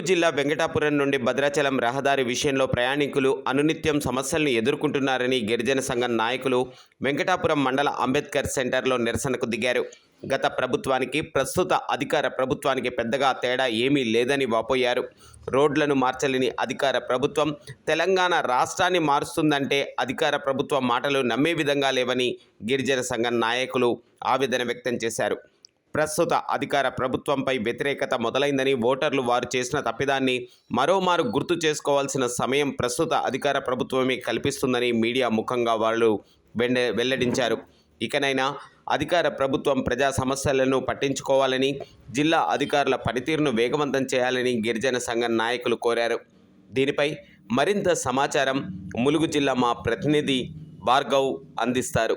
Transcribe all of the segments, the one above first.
ములుగు జిల్లా వెంకటాపురం నుండి భద్రాచలం రహదారి విషయంలో ప్రయాణికులు అనునిత్యం సమస్యలను ఎదుర్కొంటున్నారని గిరిజన సంఘం నాయకులు వెంకటాపురం మండల అంబేద్కర్ సెంటర్లో నిరసనకు దిగారు. గత ప్రభుత్వానికి ప్రస్తుత అధికార ప్రభుత్వానికి పెద్దగా తేడా ఏమీ లేదని వాపోయారు. రోడ్లను మార్చలేని అధికార ప్రభుత్వం తెలంగాణ రాష్ట్రాన్ని మారుస్తుందంటే అధికార ప్రభుత్వం మాటలు నమ్మే విధంగా లేవని గిరిజన సంఘం నాయకులు ఆవేదన వ్యక్తం చేశారు. ప్రస్తుత అధికార ప్రభుత్వంపై వ్యతిరేకత మొదలైందని ఓటర్లు వారు చేసిన తప్పిదాన్ని మరోమారు గుర్తు చేసుకోవాల్సిన సమయం ప్రస్తుత అధికార ప్రభుత్వమే కల్పిస్తుందని మీడియా ముఖంగా వాళ్ళు వెల్లడించారు. ఇకనైనా అధికార ప్రభుత్వం ప్రజా సమస్యలను పట్టించుకోవాలని జిల్లా అధికారుల పనితీరును వేగవంతం చేయాలని గిరిజన సంఘం నాయకులు కోరారు. దీనిపై మరింత సమాచారం ములుగు జిల్లా మా ప్రతినిధి భార్గవ్ అందిస్తారు.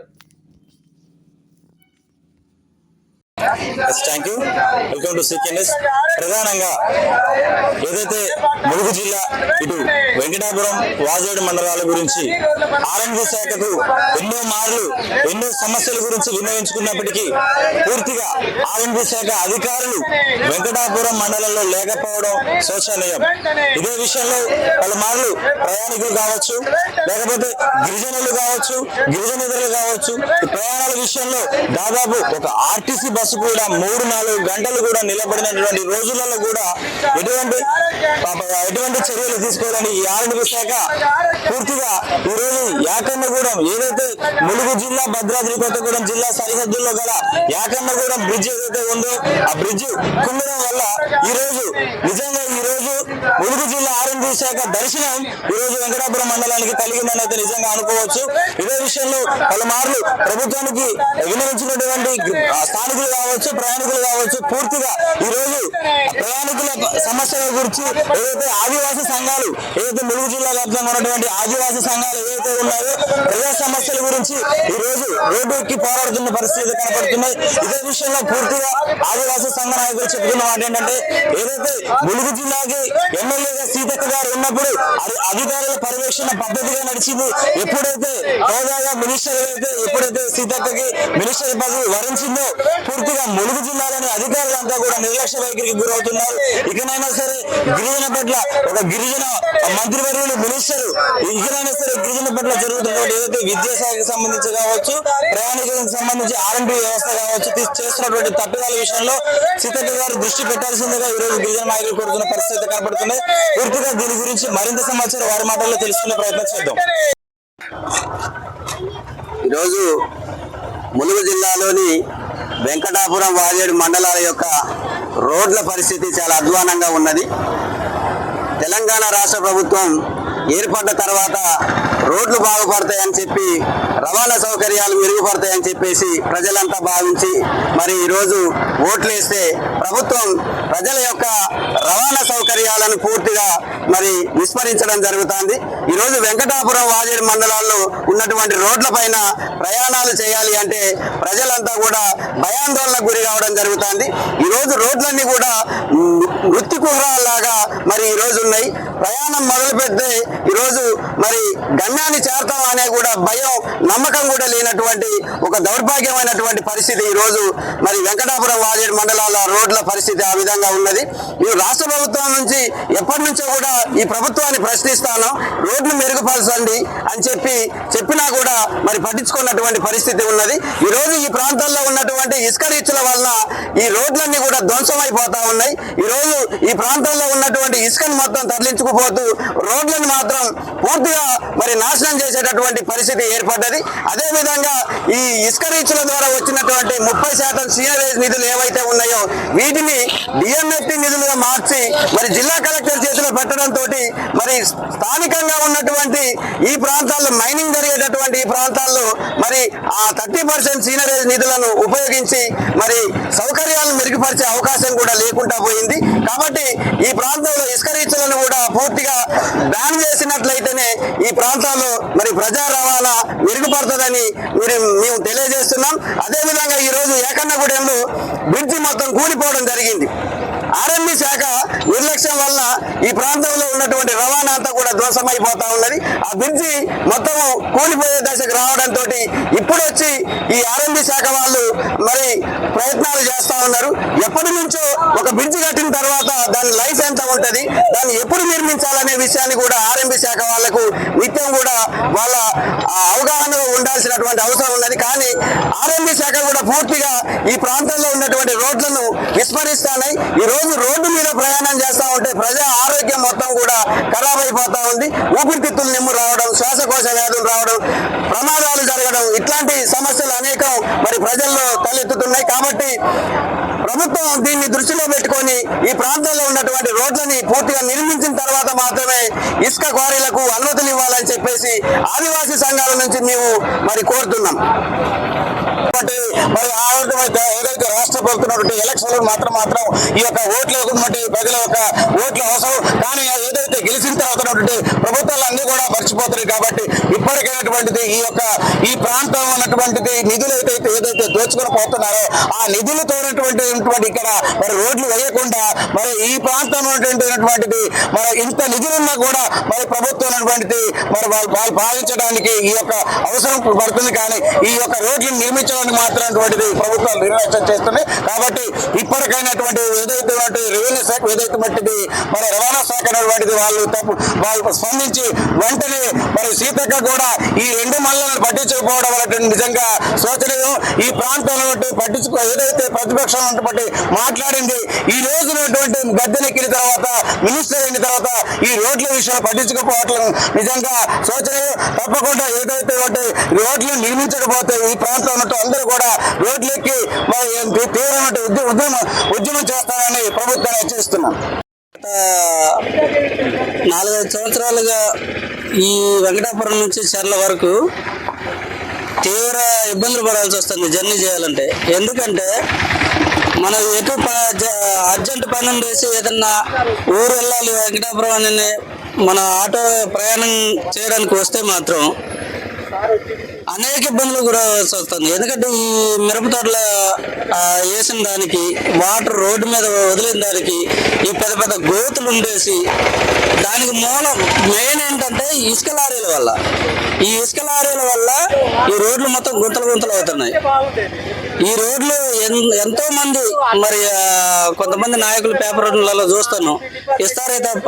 థ్యాంక్ యూ వెల్కమ్ టు సికెన్ఎస్ ప్రధానంగా ఏదైతే ములుగు జిల్లా ఇటు వెంకటాపురం వాజేడు మండలాల గురించి ఆర్ఎండ్బి శాఖకు ఎన్నో మార్లు ఎన్నో సమస్యల గురించి వినియోగించుకున్నప్పటికీ పూర్తిగా ఆర్ఎండ్బి శాఖ అధికారులు వెంకటాపురం మండలంలో లేకపోవడం శోచనీయం. ఇదే విషయంలో పలుమార్లు ప్రయాణికులు కావచ్చు లేకపోతే గిరిజనులు కావచ్చు గిరిజనేతరులు కావచ్చు ప్రయాణాల విషయంలో దాదాపు ఒక ఆర్టీసీ బస్సు కూడా మూడు నాలుగు గంటలు కూడా నిలబడినటువంటి రోజులలో కూడా ఎటువంటి పాప ఎటువంటి చర్యలు తీసుకోవాలని ఈ ఆరోగ్య శాఖ పూర్తిగా ఈ రోజు యాకన్నగూడెం ఏదైతే ములుగు జిల్లా భద్రాద్రి కొత్తగూడెం జిల్లా సరిహద్దుల్లో గల యాకన్నగూడెం బ్రిడ్జ్ ఏదైతే ఉందో ఆ బ్రిడ్జ్ కుండడం వల్ల ఈ రోజు నిజంగా ఈ రోజు ములుగు జిల్లా ఆర్ఎండ్బి శాఖ దర్శనం ఈ రోజు వెంకటాపురం మండలానికి కలిగిందని అయితే నిజంగా అనుకోవచ్చు. ఇదే విషయంలో పలుమార్లు ప్రభుత్వానికి వినియోగించినటువంటి స్థానికులు కావచ్చు ప్రయాణికులు కావచ్చు పూర్తిగా ఈ రోజు ప్రయాణికుల సమస్యల గురించి ఏదైతే ఆదివాసీ సంఘాలు ఏదైతే ములుగు జిల్లా వ్యాప్తంగా ఉన్నటువంటి ఆదివాసీ సంఘాలు ఏవైతే ఉన్నాయో ప్రజా సమస్య నుంచి ఈ రోజు రోడ్డు ఎక్కి పోరాడుతున్న పరిస్థితి కనపడుతున్నాయి ఇదే విషయంలో పూర్తిగా ఆదివాసీ సంఘ నాయకులు చెప్తున్న మాట ఏంటంటే ఏదైతే ములుగు జిల్లాకి ఎమ్మెల్యేగా సీతక్క గారు ఉన్నప్పుడు అది అధికారుల పర్యవేక్షణ పద్ధతిగా నడిచింది. ఎప్పుడైతే హోదాగా మినిస్టర్ అయితే ఎప్పుడైతే సీతక్కకి మినిస్టర్ పదవి వరించిందో పూర్తిగా ములుగు జిల్లాలోని అధికారులంతా కూడా నిర్లక్ష్య వైఖరికి గురవుతున్నారు. ఇకనైనా సరే గిరిజన పట్ల ఒక గిరిజన మంత్రివర్యులు మినిస్టర్ ఇకనైనా సరే గిరిజన పట్ల జరుగుతున్నటువంటి ఏదైతే విద్యాశాఖ సంబంధించి కావచ్చు ప్రయాణికులకు సంబంధించి ఆర్ఎంపీ వ్యవస్థ కావచ్చు చేస్తున్నటువంటి తప్పిదాల విషయంలో సీతక్క గారు దృష్టి పెట్టాల్సిందిగా ఈ రోజు గిరిజన నాయకులు కోరుతున్న పరిస్థితి కనబడుతుంది పూర్తిగా దీని గురించి మరింత సమాచారం వారి మాటల్లో తెలుసుకునే ప్రయత్నం చేద్దాం. ఈరోజు ములుగు జిల్లాలోని వెంకటాపురం వాజేడు మండలాల యొక్క రోడ్ల పరిస్థితి చాలా అధ్వానంగా ఉన్నది. తెలంగాణ రాష్ట్ర ప్రభుత్వం ఏర్పడ్డ తర్వాత రోడ్లు బాగుపడతాయని చెప్పి రవాణా సౌకర్యాలు మెరుగుపడతాయని చెప్పేసి ప్రజలంతా భావించి మరి ఈరోజు ఓట్లేస్తే ప్రభుత్వం ప్రజల యొక్క రవాణా సౌకర్యాలను పూర్తిగా మరి విస్మరించడం జరుగుతుంది. ఈరోజు వెంకటాపురం వాజేడు మండలాల్లో ఉన్నటువంటి రోడ్ల పైన ప్రయాణాలు చేయాలి అంటే ప్రజలంతా కూడా భయాందోళనకు గురి కావడం జరుగుతుంది. ఈరోజు రోడ్లన్నీ కూడా వృత్తి లాగా మరి ఈ ఉన్నాయి. ప్రయాణం మొదలు పెడితే ఈరోజు మరి గమ్యాన్ని చేరతాం అనే కూడా భయం నమ్మకం కూడా లేనటువంటి ఒక దౌర్భాగ్యమైనటువంటి పరిస్థితి ఈ రోజు మరి వెంకటాపురం వాజేడు మండలాల రోడ్ల పరిస్థితి ఆ విధంగా ఉన్నది. ఈ రాష్ట్ర ప్రభుత్వం నుంచి ఎప్పటి నుంచో కూడా ఈ ప్రభుత్వాన్ని ప్రశ్నిస్తాను రోడ్లు మెరుగుపరచండి అని చెప్పి చెప్పినా కూడా మరి పట్టించుకున్నటువంటి పరిస్థితి ఉన్నది. ఈరోజు ఈ ప్రాంతాల్లో ఉన్నటువంటి ఇసుక రీచుల వలన ఈ రోడ్లన్నీ కూడా ధ్వంసమైపోతా ఉన్నాయి. ఈ రోజు ఈ ప్రాంతంలో ఉన్నటువంటి ఇసుకను మొత్తం తరలించుకుపోతూ రోడ్లను మాత్రం పూర్తిగా మరి నాశనం చేసేటటువంటి పరిస్థితి ఏర్పడ్డది. అదే విధంగా ఈ ఇసుక రీచ్ల ద్వారా వచ్చినటువంటి ముప్పై శాతం సీనరేజ్ నిధులు ఏవైతే ఉన్నాయో వీటిని డిఎంఎఫ్టీ నిధులుగా మార్చి మరి జిల్లా కలెక్టర్ చేతిలో పెట్టడంతో మరి స్థానికంగా ఉన్నటువంటి ఈ ప్రాంతాల్లో మైనింగ్ జరిగేటటువంటి ఈ ప్రాంతాల్లో మరి ఆ థర్టీ పర్సెంట్ సీనరేజ్ నిధులను ఉపయోగించి మరి సౌకర్యాలను మెరుగుపరిచే అవకాశం కూడా లేకుండా పోయింది. కాబట్టి ఈ ప్రాంతంలో ఇసుక రీచ్లను కూడా పూర్తిగా బ్యాన్ చేసినట్లయితేనే ఈ ప్రాంతాల్లో మరి ప్రజా రవాణా మెరుగుపడుతుందని మీరు మేము తెలియజేస్తున్నాం. అదేవిధంగా ఈ రోజు ఏకన్నగూడెంలో బ్రిడ్జి మొత్తం కూలిపోవడం జరిగింది. ఆర్ఎంబి శాఖ నిర్లక్ష్యం వల్ల ఈ ప్రాంతంలో ఉన్నటువంటి రవాణా అంతా కూడా ధ్వంసమైపోతా ఉన్నది. ఆ బ్రిడ్జి మొత్తం కూలిపోయే దశకు రావడంతో ఇప్పుడు వచ్చి ఈ ఆర్ఎంబి శాఖ వాళ్ళు మరి ప్రయత్నాలు చేస్తా ఉన్నారు. ఎప్పటి నుంచో ఒక బ్రిడ్జి కట్టిన తర్వాత దాని లైఫ్ ఎంత ఉంటది? దాన్ని ఎప్పుడు నిర్మించాలనే విషయాన్ని కూడా ఆర్ఎంబి శాఖ వాళ్ళకు నిత్యం కూడా వాళ్ళ అవగాహన ఉండాల్సినటువంటి అవసరం ఉన్నది. కానీ ఆర్ఎంబి శాఖ కూడా పూర్తిగా ఈ ప్రాంతంలో ఉన్నటువంటి రోడ్లను విస్మరిస్తున్నాయి. ఈ రోజు రోడ్డు మీద ప్రయాణం చేస్తా ఉంటే ప్రజా ఆరోగ్యం మొత్తం కూడా ఖరాబ్ అయిపోతా ఉంది. ఊపిరితిత్తులు నిమ్ము రావడం శ్వాసకోశ వ్యాధులు రావడం ప్రమాదాలు జరగడం ఇట్లాంటి సమస్యలు అనేకం మరి ప్రజల్లో తలెత్తుతున్నాయి. కాబట్టి ప్రభుత్వం దీన్ని దృష్టిలో పెట్టుకొని ఈ ప్రాంతంలో ఉన్నటువంటి రోడ్లని పూర్తిగా నిర్మించిన తర్వాత మాత్రమే ఇసుక క్వారీలకు అనుమతులు ఇవ్వాలని చెప్పేసి ఆదివాసీ సంఘాల నుంచి మేము మరి కోరుతున్నాం. ఉన్నటువంటి మరి ఆ విధమైన ఏదైతే రాష్ట్ర ప్రభుత్వం ఎలక్షన్ మాత్రం మాత్రం ఈ యొక్క ఓట్లు ఉన్నటువంటి ప్రజల యొక్క ఓట్లు అవసరం. కానీ ఏదైతే గెలిచిన తర్వాత ప్రభుత్వాలు అన్ని కూడా మర్చిపోతున్నాయి కాబట్టి ఇప్పటికైనటువంటిది ఈ యొక్క ఈ ప్రాంతం ఉన్నటువంటిది నిధులు ఏదైతే ఏదైతే దోచుకొని పోతున్నారో ఆ నిధులతో ఉన్నటువంటి ఉన్నటువంటి ఇక్కడ మరి రోడ్లు వేయకుండా మరి ఈ ప్రాంతం ఉన్నటువంటిది మరి ఇంత నిధులున్నా కూడా మరి ప్రభుత్వం ఉన్నటువంటిది మరి వాళ్ళు వాళ్ళు భావించడానికి ఈ యొక్క అవసరం పడుతుంది. కానీ ఈ యొక్క రోడ్లను నిర్మించడానికి మాత్రం అటువంటిది ప్రభుత్వాలు నిర్లక్ష్యం చేస్తున్నాయి కాబట్టి ఇప్పటికైనటువంటి ఏదైతే రెవెన్యూ శాఖ ఏదైతే మట్టిది మరి రవాణా శాఖ అనేటువంటిది వాళ్ళు తప్పు వాళ్ళు స్పందించి వెంటనే మరి సీతక్క కూడా ఈ రెండు మల్లలను పట్టించకపోవడం వల్ల నిజంగా శోచనీయం. ఈ ప్రాంతంలో పట్టించుకో ఏదైతే ప్రతిపక్షం బట్టి మాట్లాడింది ఈ రోజునటువంటి గద్దెనెక్కిన తర్వాత మినిస్టర్ అయిన తర్వాత ఈ రోడ్ల విషయాలు పట్టించుకోకపోవట్లేదు నిజంగా శోచనీయం. తప్పకుండా ఏదైతే రోడ్లు నిర్మించకపోతే ఈ ప్రాంతంలో అందరూ కూడా రోడ్లెక్కి తీవ్రమైన ఉద్యమ ఉద్యమం ఉద్యమం చేస్తానని ప్రభుత్వాన్ని హెచ్చరిస్తున్నాం. నాలుగైదు సంవత్సరాలుగా ఈ వెంకటాపురం నుంచి చర్ల వరకు తీవ్ర ఇబ్బందులు పడాల్సి వస్తుంది జర్నీ చేయాలంటే. ఎందుకంటే మనం ఎటు అర్జెంట్ పని వేసి ఏదన్నా ఊరు వెళ్ళాలి వెంకటాపురం అని మన ఆటో ప్రయాణం చేయడానికి వస్తే మాత్రం అనేక ఇబ్బందులు కూడా వస్తుంది. ఎందుకంటే ఈ మిరప తోటల వేసిన దానికి వాటర్ రోడ్డు మీద వదిలిన దానికి ఈ పెద్ద పెద్ద గోతులు ఉండేసి దానికి మూలం మెయిన్ ఏంటంటే ఇసుక లారీల వల్ల. ఈ ఇసుక లారీల వల్ల ఈ రోడ్లు మొత్తం గుంతలు గుంతలు అవుతున్నాయి. ఈ రోడ్లు ఎన్- ఎంతో మంది మరి కొంతమంది నాయకులు పేపర్లలో చూస్తాను. ఇస్తారే తప్ప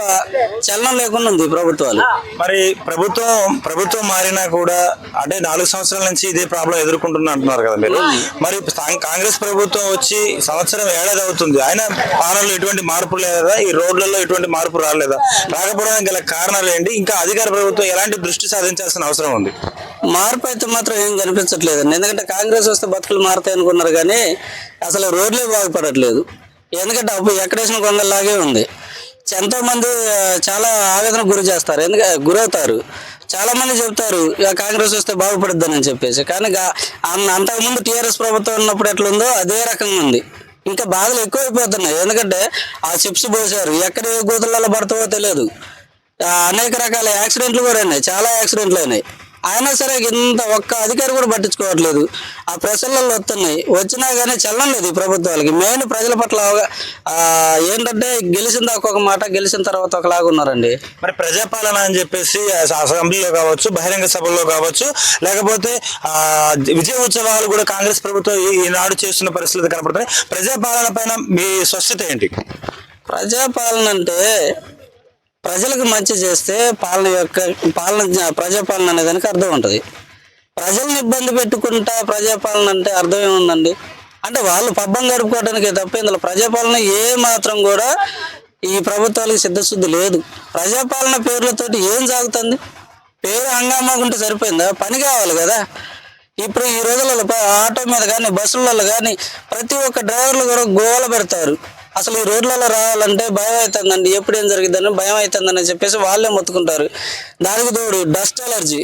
చలనం లేకుండా ఉంది ప్రభుత్వాలు. మరి ప్రభుత్వం ప్రభుత్వం మారినా కూడా అంటే నాలుగు సంవత్సరాల నుంచి ఇదే ప్రాబ్లం ఎదుర్కొంటున్నా అంటున్నారు కదా మీరు. మరి కాంగ్రెస్ ప్రభుత్వం వచ్చి సంవత్సరం ఏడాది అవుతుంది. ఆయన పాలనలో ఎటువంటి మార్పు లేదా? ఈ రోడ్లలో ఎటువంటి మార్పు రాలేదా? రాకపోవడానికి గల కారణాలు ఏంటి? ఇంకా అధికార ప్రభుత్వం ఎలాంటి దృష్టి సాధించాల్సిన అవసరం ఉంది? మార్పు అయితే మాత్రం ఏం కనిపించట్లేదండి. ఎందుకంటే కాంగ్రెస్ వస్తే బతుకులు మారుతాయి అనుకున్నారు కానీ అసలు రోడ్లే బాగుపడట్లేదు. ఎందుకంటే అప్పుడు ఎక్కడేసిన కొందలాగే ఉంది. ఎంతో మంది చాలా ఆవేదన గురి చేస్తారు. ఎందుకంటే గురవుతారు. చాలా మంది చెప్తారు కాంగ్రెస్ వస్తే బాగుపడుద్దని చెప్పేసి. కానీ అంతకుముందు టీఆర్ఎస్ ప్రభుత్వం ఉన్నప్పుడు ఎట్లుందో అదే రకంగా ఉంది. ఇంకా బాధలు ఎక్కువైపోతున్నాయి. ఎందుకంటే ఆ చిప్స్ పోసారు. ఎక్కడ ఏ గోతులలో పడతావో తెలియదు. అనేక రకాల యాక్సిడెంట్లు కూడా అయినాయి. చాలా యాక్సిడెంట్లు అయినాయి. అయినా సరే ఇంత ఒక్క అధికారి కూడా పట్టించుకోవట్లేదు. ఆ ప్రశ్నలలో వస్తున్నాయి. వచ్చినా కానీ చల్లం లేదు ఈ ప్రభుత్వాలకి. మెయిన్ ప్రజల పట్ల ఏంటంటే గెలిచిన దాకా ఒక మాట గెలిచిన తర్వాత ఒకలాగా ఉన్నారండి. మరి ప్రజాపాలన అని చెప్పేసి అస- అసెంబ్లీలో కావచ్చు బహిరంగ సభల్లో కావచ్చు లేకపోతే ఆ విజయ ఉత్సవాలు కూడా కాంగ్రెస్ ప్రభుత్వం ఈనాడు చేస్తున్న పరిస్థితులు కనపడుతున్నాయి. ప్రజాపాలన పైన మీ స్వచ్ఛత ఏంటి? ప్రజాపాలన అంటే ప్రజలకు మంచి చేస్తే పాలన యొక్క పాలన ప్రజాపాలన అనే దానికి అర్థం ఉంటుంది. ప్రజల్ని ఇబ్బంది పెట్టుకుంటా ప్రజాపాలన అంటే అర్థం ఏముందండి? అంటే వాళ్ళు పబ్బం గడుపుకోవడానికి తప్ప ఇందులో ప్రజాపాలన ఏ మాత్రం కూడా ఈ ప్రభుత్వాలకు సిద్ధశుద్ధి లేదు. ప్రజాపాలన పేర్లతోటి ఏం సాగుతుంది? పేరు హంగామాకుంటే సరిపోయిందా? పని కావాలి కదా. ఇప్పుడు ఈ రోజులలో ఆటో మీద కానీ బస్సులలో కానీ ప్రతి ఒక్క డ్రైవర్లు కూడా గోల పెడతారు. అసలు ఈ రోడ్లలో రావాలంటే భయం అవుతుందండి ఎప్పుడు ఏం జరిగిద్దని భయం అవుతుందని చెప్పేసి వాళ్ళే మొత్తుకుంటారు. దానికి తోడు డస్ట్ అలర్జీ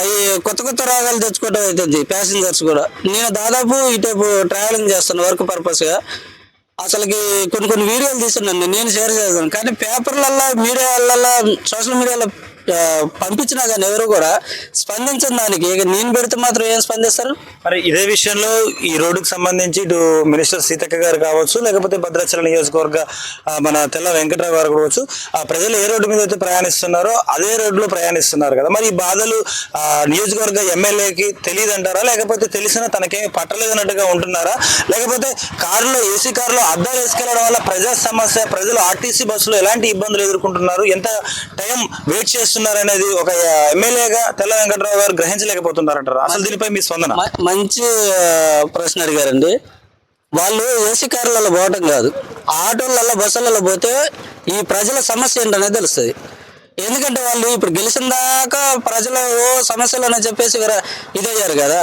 అవి కొత్త కొత్త రాగాలు తెచ్చుకోవడం అవుతుంది ప్యాసింజర్స్ కూడా. నేను దాదాపు ఇటేపు ట్రావెలింగ్ చేస్తాను వర్క్ పర్పస్గా. అసలుకి కొన్ని కొన్ని వీడియోలు తీస్తున్నాను నేను షేర్ చేస్తాను. కానీ పేపర్లల్లో మీడియాలల్లో సోషల్ మీడియాలో పంపించినా కానీ ఎవరు కూడా స్పందించిన దానికి. ఇక నేను పెడితే మాత్రం ఏం స్పందిస్తారు? మరి ఇదే విషయంలో ఈ రోడ్డుకు సంబంధించి ఇటు మినిస్టర్ సీతక్క గారు కావచ్చు లేకపోతే భద్రాచలం నియోజకవర్గ మన తెల్ల వెంకటరావు గారు కావచ్చు ఆ ప్రజలు ఏ రోడ్డు మీద అయితే ప్రయాణిస్తున్నారో అదే రోడ్డులో ప్రయాణిస్తున్నారు కదా. మరి ఈ బాధలు ఆ, నియోజకవర్గ ఎమ్మెల్యేకి తెలియదు అంటారా లేకపోతే తెలిసినా తనకేమి పట్టలేదన్నట్టుగా ఉంటున్నారా? లేకపోతే కారులో ఏసీ కారులో అద్దాలు వేసుకెళ్ళడం వల్ల ప్రజా సమస్య ప్రజలు ఆర్టీసీ బస్సులో ఎలాంటి ఇబ్బందులు ఎదుర్కొంటున్నారు? ఎంత టైం వెయిట్ చేస్తున్నారు అనేది ఒక ఎమ్మెల్యేగా తెల్ల వెంకటరావు గారు గ్రహించలేకపోతున్నారంటారా? అసలు దీనిపై మీ స్పందన? మంచి ప్రశ్న అడిగారండి. వాళ్ళు ఏసీ కార్లలో పోవటం కాదు. ఆటోలలో బస్సులలో పోతే ఈ ప్రజల సమస్య ఏంటనేది తెలుస్తుంది. ఎందుకంటే వాళ్ళు ఇప్పుడు గెలిచిన దాకా ప్రజలు ఓ సమస్యలు అని చెప్పేసి ఇదయ్యారు కదా.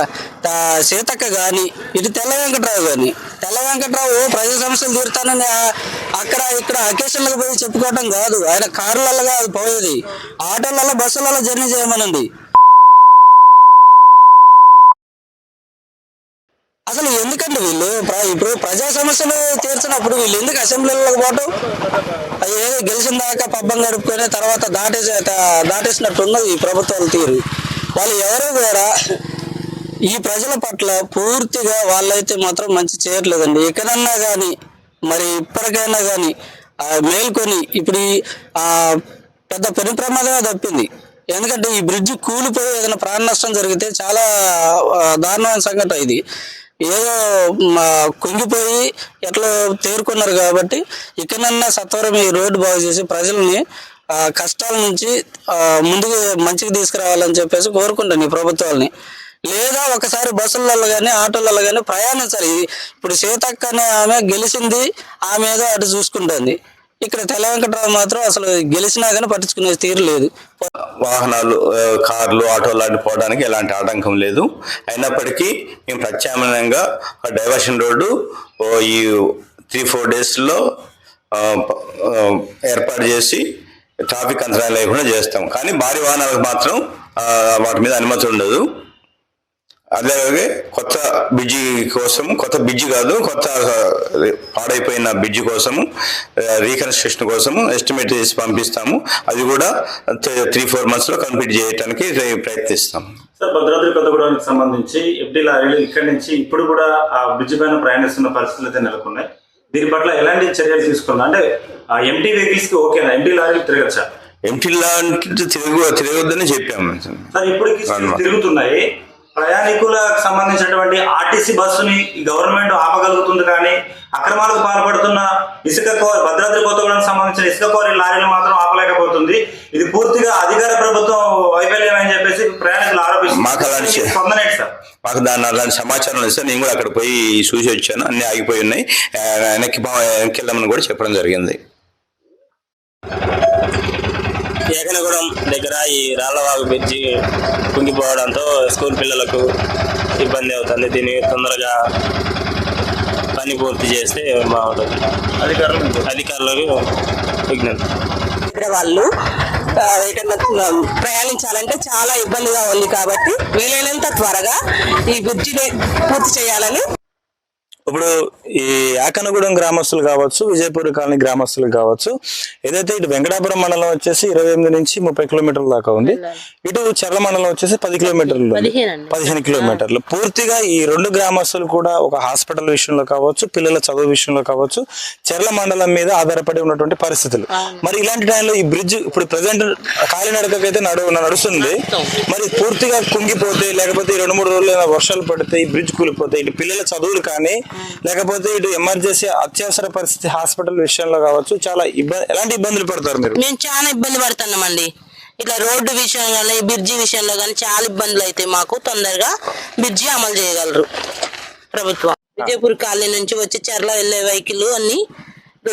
సీతక్క కానీ ఇటు తెల్ల వెంకట్రావు కానీ తెల్ల వెంకట్రావు ప్రజల సమస్యలు తీరుతానని అక్కడ ఇక్కడ అకేషన్లకు పోయి చెప్పుకోవటం కాదు. ఆయన కార్లలో కాదు పోయేది. ఆటోలలో బస్సులలో జర్నీ చేయమనండి. అసలు ఎందుకండి వీళ్ళు? ఇప్పుడు ప్రజా సమస్యలు తీర్చినప్పుడు వీళ్ళు ఎందుకు అసెంబ్లీలోకి పోవటం? అది ఏదో గెలిచిన దాకా పబ్బం గడుపుకొని తర్వాత దాటేసే దాటేసినట్టు ఉన్నది ఈ ప్రభుత్వాల తీరు. వాళ్ళు ఎవరో కూడా ఈ ప్రజల పట్ల పూర్తిగా వాళ్ళైతే మాత్రం మంచి చేయట్లేదండి. ఎక్కడన్నా కానీ మరి ఇప్పటికైనా కానీ మేల్కొని ఇప్పుడు ఆ, పెద్ద పెను ప్రమాదమే తప్పింది. ఎందుకంటే ఈ బ్రిడ్జ్ కూలిపోయి ఏదైనా ప్రాణ నష్టం జరిగితే చాలా దారుణమైన సంఘటన ఇది. ఏదో మా కుంగిపోయి ఎట్లా తేరుకున్నారు కాబట్టి ఇకనన్నా సత్వరం ఈ రోడ్డు బాగు చేసి ప్రజల్ని కష్టాల నుంచి ముందుకు మంచిగా తీసుకురావాలని చెప్పేసి కోరుకుంటాను ఈ ప్రభుత్వాలని. లేదా ఒకసారి బస్సులలో కానీ ఆటోలలో కానీ ప్రయాణించాలి ఇప్పుడు సీతక్క అనే ఆమె గెలిచింది ఆమె ఏదో అటు చూసుకుంటుంది. ఇక్కడ తెలంగాణ మాత్రం అసలు గెలిచినా కానీ పట్టించుకునే తీరు లేదు. వాహనాలు కార్లు ఆటోలు లాంటి పోవడానికి ఎలాంటి ఆటంకం లేదు. అయినప్పటికీ మేము ప్రత్యామ్నాయంగా డైవర్షన్ రోడ్డు ఓ ఈ త్రీ ఫోర్ డేస్లో ఏర్పాటు చేసి ట్రాఫిక్ అంతరాయం లేకుండా చేస్తాం. కానీ భారీ వాహనాలకు మాత్రం వాటి మీద అనుమతి ఉండదు. అలాగే కొత్త బ్రిడ్జి కోసం కొత్త బ్రిడ్జి కాదు కొత్త పాడైపోయిన బ్రిడ్జి కోసము రీకన్స్ట్రక్షన్ కోసము ఎస్టిమేట్ చేసి పంపిస్తాము. అది కూడా త్రీ ఫోర్ మంత్స్లో కంప్లీట్ చేయడానికి ప్రయత్నిస్తాం. సార్ భద్రాద్రి కొత్తగూడెంకి సంబంధించి ఎఫ్డీ లారీలు ఇక్కడి నుంచి ఇప్పుడు కూడా ఆ బ్రిడ్జ్ పైన ప్రయాణిస్తున్న పరిస్థితులు అయితే నెలకొన్నాయి. దీని పట్ల ఎలాంటి చర్యలు తీసుకున్నా అంటే ఎంటీ వెహికల్స్కి ఓకేనా ఎంటీ లారీలు తిరగచ్చా? ఎంటీ లాంటి తిరుగు తిరగొద్దని చెప్పాము. సార్ ఇప్పటికి తిరుగుతున్నాయి. ప్రయాణికులకు సంబంధించినటువంటి ఆర్టీసీ బస్సుని గవర్నమెంట్ ఆపగలుగుతుంది కానీ అక్రమాలకు పాల్పడుతున్న ఇసుక భద్రాద్రి కొత్తగూడెం సంబంధించిన ఇసుక కోరి లారీలు మాత్రం ఆపలేకపోతుంది. ఇది పూర్తిగా అధికార ప్రభుత్వం వైఫల్యం అని చెప్పేసి ప్రయాణికులు ఆరోపిస్తున్నారు. ఏంటి సార్. మాకు దాని అలాంటి సమాచారం లేదు సార్. నేను కూడా అక్కడ పోయి చూసి వచ్చాను. అన్ని ఆగిపోయి ఉన్నాయి. వెనక్కి వెనక్కి వెళ్ళమని కూడా చెప్పడం జరిగింది. ఏకనగూడెం దగ్గర ఈ రాళ్ళవాగు బ్రిడ్జి కుంగిపోవడంతో స్కూల్ పిల్లలకు ఇబ్బంది అవుతుంది. దీన్ని తొందరగా పని పూర్తి చేస్తే బాగుంటుంది. అధికారులు అధికారులకు విజ్ఞప్తి ఇక్కడ వాళ్ళు ఎటన్నా ప్రయాణించాలంటే చాలా ఇబ్బందిగా ఉంది కాబట్టి వీలైనంత త్వరగా ఈ బ్రిడ్జిని పూర్తి చేయాలని ఇప్పుడు ఈ ఆకనగూడెం గ్రామస్తులు కావచ్చు విజయపూర్ కాలనీ గ్రామస్తులు కావచ్చు ఏదైతే ఇటు వెంకటాపురం మండలం వచ్చేసి ఇరవై ఎనిమిది నుంచి ముప్పై కిలోమీటర్ల దాకా ఉంది. ఇటు చర్ల మండలం వచ్చేసి పది కిలోమీటర్లు. పదిహేను కిలోమీటర్లు. పూర్తిగా ఈ రెండు గ్రామస్తులు కూడా ఒక హాస్పిటల్ విషయంలో కావచ్చు పిల్లల చదువు విషయంలో కావచ్చు చెర్ల మండలం మీద ఆధారపడి ఉన్నటువంటి పరిస్థితులు. మరి ఇలాంటి టైంలో ఈ బ్రిడ్జ్ ఇప్పుడు ప్రజెంట్ కాలినడకకైతే నడు నడుస్తుంది. మరి పూర్తిగా కుంగిపోతే లేకపోతే ఈ రెండు మూడు రోజులు వర్షాలు పడితే ఈ బ్రిడ్జ్ కూలిపోతే ఇటు పిల్లల చదువులు కానీ లేకపోతే ఇటు ఎమర్జెన్సీ అత్యవసర పరిస్థితి హాస్పిటల్ విషయంలో కావచ్చు చాలా ఇబ్బంది ఎలాంటి ఇబ్బందులు పడతారు మీరు? మేము చాలా ఇబ్బంది పడుతున్నామండి. ఇట్లా రోడ్డు విషయంలో కానీ బ్రిడ్జి విషయంలో కానీ చాలా ఇబ్బందులు అయితే మాకు తొందరగా బ్రిడ్జి అమలు చేయగలరు ప్రభుత్వం. విజయపూర్ కాలనీ నుంచి వచ్చి చెర్ల వెళ్ళే వెహికల్ అన్ని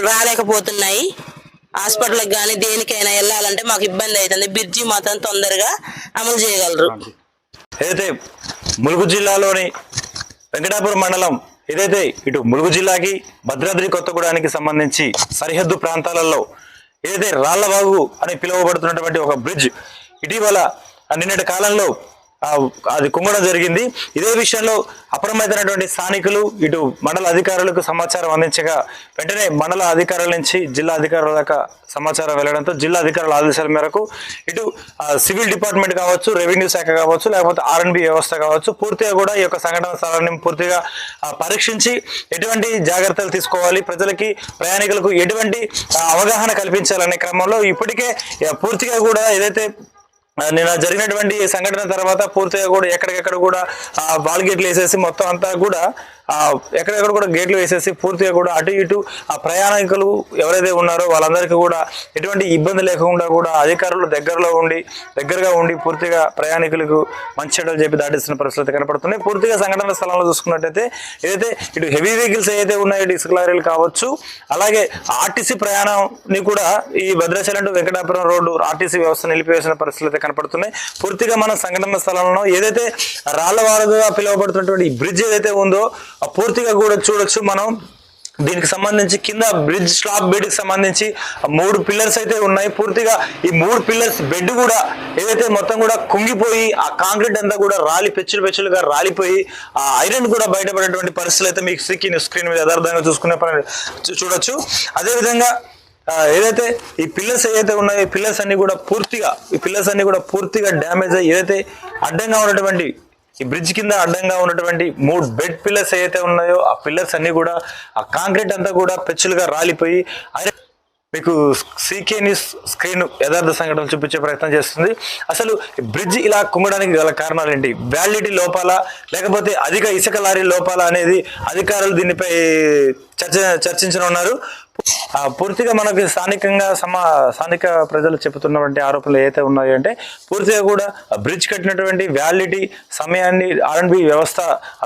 రాలేకపోతున్నాయి. హాస్పిటల్కి కానీ దేనికైనా వెళ్ళాలంటే మాకు ఇబ్బంది అవుతుంది. బ్రిడ్జి మాత్రం తొందరగా అమలు చేయగలరు. ఏదైతే ములుగు జిల్లాలోని వెంకటాపురం మండలం ఏదైతే ఇటు ములుగు జిల్లాకి భద్రాద్రి కొత్తగూడానికి సంబంధించి సరిహద్దు ప్రాంతాలలో ఏదైతే రాళ్ళవాగు అని పిలువబడుతున్నటువంటి ఒక బ్రిడ్జ్ ఇటీవల ఆ నిన్నటి కాలంలో అది కుంగడం జరిగింది. ఇదే విషయంలో అప్రమత్తమైనటువంటి స్థానికులు ఇటు మండల అధికారులకు సమాచారం అందించగా వెంటనే మండల అధికారుల నుంచి జిల్లా అధికారుల దాకా సమాచారం వెళ్ళడంతో జిల్లా అధికారుల ఆదేశాల మేరకు ఇటు సివిల్ డిపార్ట్మెంట్ కావచ్చు రెవెన్యూ శాఖ కావచ్చు లేకపోతే ఆర్ఎన్బి వ్యవస్థ కావచ్చు పూర్తిగా కూడా ఈ యొక్క సంఘటన స్థలాన్ని పూర్తిగా పరీక్షించి ఎటువంటి జాగ్రత్తలు తీసుకోవాలి ప్రజలకి ప్రయాణికులకు ఎటువంటి అవగాహన కల్పించాలనే క్రమంలో ఇప్పటికే పూర్తిగా కూడా ఏదైతే నిన్న జరిగినటువంటి సంఘటన తర్వాత పూర్తిగా కూడా ఎక్కడికెక్కడ కూడా ఆ గేట్లు వేసేసి మొత్తం అంతా కూడా ఎక్కడెక్కడ కూడా గేట్లు వేసేసి పూర్తిగా కూడా అటు ఇటు ఆ ప్రయాణికులు ఎవరైతే ఉన్నారో వాళ్ళందరికీ కూడా ఎటువంటి ఇబ్బంది లేకుండా కూడా అధికారులు దగ్గరలో ఉండి దగ్గరగా ఉండి పూర్తిగా ప్రయాణికులకు మంచి చెడ్డలు చెప్పి దాటిస్తున్న పరిస్థితి కనపడుతున్నాయి. పూర్తిగా సంఘటన స్థలంలో చూసుకున్నట్టయితే ఏదైతే ఇటు హెవీ వెహికల్స్ ఏదైతే ఉన్నాయో డిస్క్ లారీలు కావచ్చు అలాగే ఆర్టీసీ ప్రయాణాన్ని కూడా ఈ Bhadrachalam to Venkatapuram road RTC వ్యవస్థ నిలిపివేసిన పరిస్థితులు అయితే కనపడుతున్నాయి. పూర్తిగా మన సంఘటన స్థలంలో ఏదైతే రాళ్ళవారుగా పిలువబడుతున్నటువంటి బ్రిడ్జ్ ఏదైతే ఉందో పూర్తిగా కూడా చూడొచ్చు మనం. దీనికి సంబంధించి కింద బ్రిడ్జ్ స్లాబ్ బెడ్కి సంబంధించి ఆ మూడు పిల్లర్స్ అయితే ఉన్నాయి. పూర్తిగా ఈ మూడు పిల్లర్స్ బెడ్ కూడా ఏదైతే మొత్తం కూడా కుంగిపోయి ఆ కాంక్రీట్ అంతా కూడా రాలి పెచ్చులు పెచ్చులుగా రాలిపోయి ఆ ఐరన్ కూడా బయటపడేటువంటి పరిస్థితులు అయితే మీకు స్క్రీన్ స్క్రీన్ మీద యథార్థంగా చూసుకునే పని చూడొచ్చు. అదేవిధంగా ఏదైతే ఈ పిల్లర్స్ ఏదైతే ఉన్నాయో ఈ పిల్లర్స్ అన్ని కూడా పూర్తిగా ఈ పిల్లర్స్ అన్ని కూడా పూర్తిగా డ్యామేజ్ అయ్యి ఏదైతే అడ్డంగా ఉన్నటువంటి ఈ బ్రిడ్జ్ కింద అడ్డంగా ఉన్నటువంటి మూడు బెడ్ పిల్లర్స్ ఏవైతే ఉన్నాయో ఆ పిల్లర్స్ అన్ని కూడా ఆ కాంక్రీట్ అంతా కూడా పెచ్చులుగా రాలిపోయి మీకు సీకే న్యూస్ స్క్రీన్ యథార్థ సంఘటనలు చూపించే ప్రయత్నం చేస్తుంది. అసలు ఈ బ్రిడ్జ్ ఇలా కుంగడానికి గల కారణాలు ఏంటి? వ్యాలిడిటీ లోపాల? లేకపోతే అధిక ఇసుక లారీ లోపాల అనేది అధికారులు దీనిపై చర్చ చర్చించనున్నారు. పూర్తిగా మనకి స్థానికంగా సమా స్థానిక ప్రజలు చెబుతున్నటువంటి ఆరోపణలు ఏవైతే ఉన్నాయో అంటే పూర్తిగా కూడా బ్రిడ్జ్ కట్టినటువంటి వ్యాలిడిటీ సమయాన్ని ఆర్ఎండ్బి వ్యవస్థ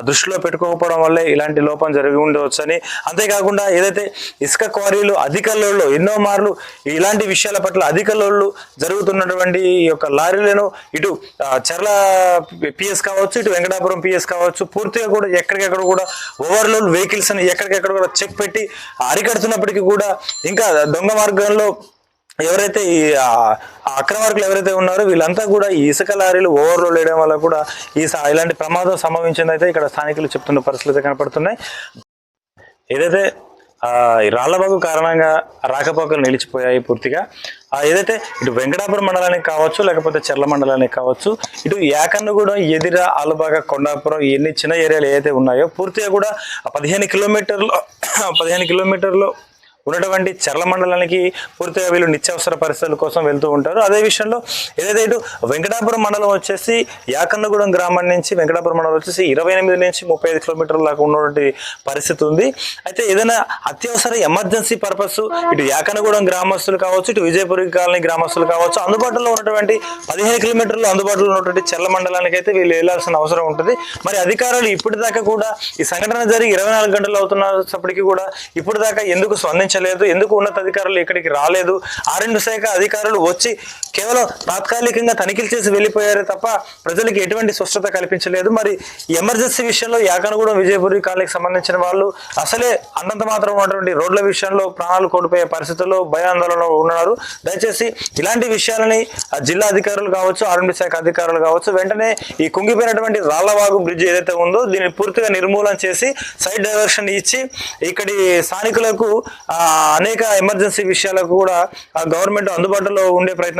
దృష్టిలో పెట్టుకోకపోవడం వల్లే ఇలాంటి లోపం జరిగి ఉండవచ్చని. అంతేకాకుండా ఏదైతే ఇసుక క్వారీలు అధిక ఎన్నో మార్లు ఇలాంటి విషయాల పట్ల అధిక జరుగుతున్నటువంటి ఈ యొక్క లారీలను ఇటు చర్ల పిఎస్ కావచ్చు ఇటు వెంకటాపురం పిఎస్ కావచ్చు పూర్తిగా కూడా ఎక్కడికెక్కడ కూడా ఓవర్లోడ్ వెహికల్స్ అని ఎక్కడికెక్కడ కూడా చెక్ పెట్టి అరికడుతున్నప్పటికీ కూడా ఇంకా దొంగ మార్గంలో ఎవరైతే ఈ ఆ, ఆ అక్రమార్కులు ఎవరైతే ఉన్నారో వీళ్ళంతా కూడా ఈ ఇసుక లారీలు ఓవర్లోడ్ వేయడం వల్ల కూడా ఈ స- ఇలాంటి ప్రమాదం సంభవించిందైతే ఇక్కడ స్థానికులు చెప్తున్న పరిస్థితులు అయితే కనపడుతున్నాయి. ఏదైతే ఆ, ఈ రాళ్ళబాగు కారణంగా రాకపోకలు నిలిచిపోయాయి పూర్తిగా ఏదైతే ఇటు వెంకటాపురం మండలానికి కావచ్చు లేకపోతే చెర్ల మండలానికి కావచ్చు ఇటు యాకన్నగూడెం ఎదిర ఆలుబాగ కొండాపురం ఇవన్నీ చిన్న ఏరియాలు ఏదైతే ఉన్నాయో పూర్తిగా కూడా పదిహేను కిలోమీటర్లు పదిహేను కిలోమీటర్లు ఉన్నటువంటి చర్ల మండలానికి పూర్తిగా వీళ్ళు నిత్యావసర పరిస్థితుల కోసం వెళ్తూ ఉంటారు. అదే విషయంలో ఏదైతే ఇటు వెంకటాపురం మండలం వచ్చేసి యాకన్నగూడెం గ్రామం నుంచి వెంకటాపురం మండలం వచ్చేసి ఇరవై ఎనిమిది నుంచి ముప్పై ఐదు కిలోమీటర్ల దాకా ఉన్నటువంటి పరిస్థితి ఉంది. అయితే ఏదైనా అత్యవసర ఎమర్జెన్సీ పర్పస్ ఇటు యాకన్నగూడెం గ్రామస్తులు కావచ్చు ఇటు విజయపురి కాలనీ గ్రామస్తులు కావచ్చు అందుబాటులో ఉన్నటువంటి పదిహేను కిలోమీటర్లు అందుబాటులో ఉన్నటువంటి చర్ల మండలానికి అయితే వీళ్ళు వెళ్ళాల్సిన అవసరం ఉంటుంది. మరి అధికారులు ఇప్పటిదాకా కూడా ఈ సంఘటన జరిగి ఇరవై నాలుగు గంటలు అవుతున్నప్పటికీ కూడా ఇప్పటిదాకా ఎందుకు నిర్ణయించలేదు ఎందుకు ఉన్నత అధికారులు ఇక్కడికి రాలేదు? ఆరెండు శాఖ అధికారులు వచ్చి కేవలం తాత్కాలికంగా తనిఖీలు చేసి వెళ్ళిపోయారే తప్ప ప్రజలకు ఎటువంటి స్పష్టత కల్పించలేదు. మరి ఎమర్జెన్సీ విషయంలో యాకనగూడెం విజయపురి కాలనీకి సంబంధించిన వాళ్ళు అసలే అన్నంత మాత్రం ఉన్నటువంటి రోడ్ల విషయంలో ప్రాణాలు కోల్పోయే పరిస్థితుల్లో భయాందోళనలో ఉన్నారు. దయచేసి ఇలాంటి విషయాలని ఆ జిల్లా అధికారులు కావచ్చు ఆర్ఎండి శాఖ అధికారులు కావచ్చు వెంటనే ఈ కుంగిపోయినటువంటి రాళ్ళవాగు బ్రిడ్జ్ ఏదైతే ఉందో దీన్ని పూర్తిగా నిర్మూలన చేసి సైడ్ డైవర్షన్ ఇచ్చి ఇక్కడి స్థానికులకు ఆ, అనేక ఎమర్జెన్సీ విషయాలకు కూడా గవర్నమెంట్ అందుబాటులో ఉండే ప్రయత్నం